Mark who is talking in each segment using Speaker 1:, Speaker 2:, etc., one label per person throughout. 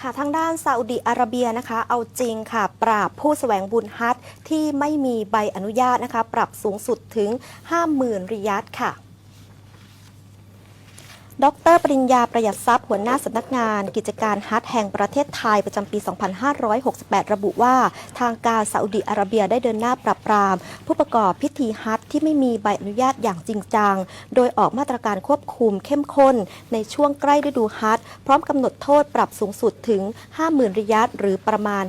Speaker 1: ค่ะทางด้านซาอุดีอาระเบียนะคะ เอาจริงค่ะ ปราบผู้แสวงบุญฮัจที่ไม่มีใบอนุญาตนะคะ ปรับสูงสุดถึง 50,000 ริยัตค่ะ ดร ปริญญาประหยัดทรัพย์หัวหน้าสำนักงาน กิจการฮัทแห่งประเทศไทยประจำปี 2568 ระบุว่า ทางการซาอุดิอาระเบียได้เดินหน้าปรับปราม ผู้ประกอบพิธีฮัทที่ไม่มีใบอนุญาตอย่างจริงจัง โดยออกมาตรการควบคุมเข้มข้น ในช่วงใกล้ฤดูฮัทพร้อมกำหนดโทษปรับสูงสุดถึง 50,000 ริยัตหรือประมาณ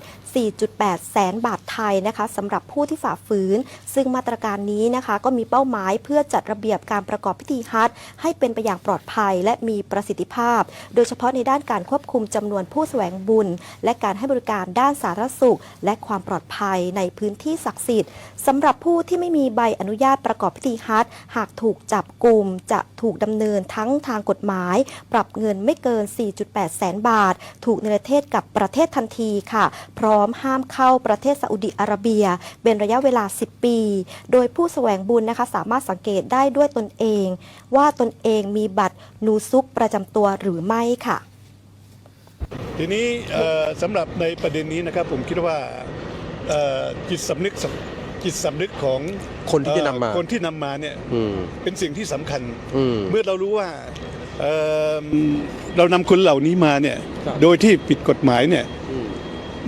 Speaker 1: 4.8 แสนบาทไทยนะคะสำหรับผู้ที่ฝ่าฝืน ซึ่งมาตรการนี้นะคะก็มีเป้าหมายเพื่อจัดระเบียบการประกอบพิธีฮัทให้เป็นไปอย่างปลอดภัยและมีประสิทธิภาพ โดยเฉพาะในด้านการควบคุมจำนวนผู้แสวงบุญ และการให้บริการด้านสาธารณสุข และความปลอดภัยในพื้นที่ศักดิ์สิทธิ์สำหรับผู้ที่ไม่มีใบอนุญาตประกอบพิธีฮัทหากถูกจับกลุ่มจะถูกดำเนินทั้งทางกฎหมาย ปรับเงินไม่เกิน 4.8 แสนบาท ถูกเนรเทศกับประเทศทันทีค่ะ พร้อมห้ามเข้าประเทศซาอุดิอาระเบีย เป็นระยะเวลา 10 ปี โดยผู้แสวงบุญนะคะสามารถสังเกตได้ด้วยตนเอง ว่าตนเองมีบัตรนูซุกประจำตัวหรือไม่ค่ะ
Speaker 2: ทีนี้เอ่อสำหรับในประเด็นนี้นะครับผมคิดว่าเอ่อจิตสำนึกสำจิตสำนึกของ
Speaker 3: คนที่จะนำมา
Speaker 2: เอ่อคนที่นำมาเนี่ย
Speaker 3: อืม
Speaker 2: เป็นสิ่งที่สำคัญ
Speaker 3: อืม
Speaker 2: เมื่อเรารู้ว่าเอ่อเรานำคนเหล่านี้มาเนี่ย
Speaker 3: ครับ
Speaker 2: โดยที่ผิดกฎหมายเนี่ย
Speaker 3: อืม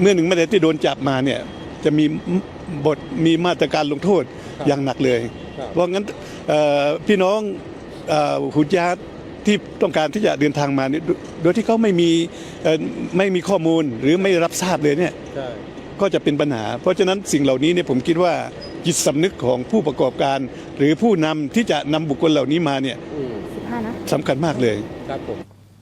Speaker 2: เมื่อหนึ่งเมื่อใดที่โดนจับมาเนี่ยจะมีบทมีมาตรการลงโทษ
Speaker 3: ครับ
Speaker 2: อย่างหนักเลย
Speaker 3: ครับ
Speaker 2: เพราะงั้นเอ่อพี่น้องเอ่อหุดยาตที่ต้องการที่จะเดินทางมาเนี่ยโดโดยที่เขาไม่มีเอ่อไม่มีข้อมูลหรือไม่รับทราบเลยเนี่ย
Speaker 3: ใช่
Speaker 2: ก็จะเป็นปัญหา เพราะฉะนั้นสิ่งเหล่านี้เนี่ยผมคิดว่าจิตสำนึกของผู้ประกอบการ หรือผู้นำที่จะนำบุคคลเหล่านี้มาเนี่ย
Speaker 3: อืม
Speaker 1: 15นะ
Speaker 2: สำคัญมากเลย
Speaker 3: ครับผม